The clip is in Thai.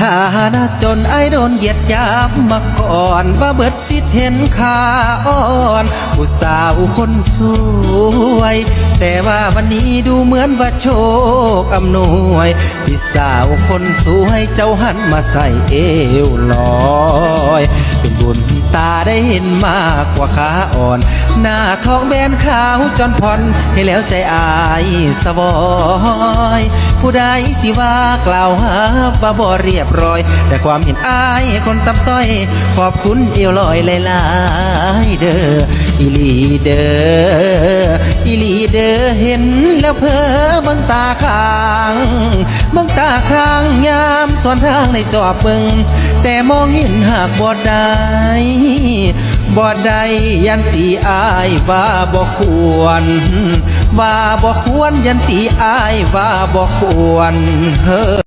ฐานะจนไอโดนเหยียดยามมาก่อนว่าเบิดสิทธิ์เห็นค่าอ่อนผู้สาวคนสวย แต่ว่าวันนี้ดูเหมือนว่าโชคอำนวยพี่สาวคนสวยเจ้าหันมาใส่เอวลอย เป็นบุญตาได้เห็นมากกว่าขาอ่อน หน้าทองแบนขาวจอนพรให้แล้วใจอายสะบอย ผู้ใดสิว่ากล่าวหาว่าบ่เรียบร้อย แต่ความเห็นอายคนตับต้อย ขอบคุณเอวลอยหลายๆเด้ออีลีเด้ออีลีเด้อเห็นแล้วเพอบังตาค้างบังตาค้างยามสวนทางในจอบเบิงแต่มองเห็นหากบ่ได้ บ่ได้ยันตีอายว่าบ่ควร ว่าบ่ควรยันตีอายว่าบ่ควรเฮ้อ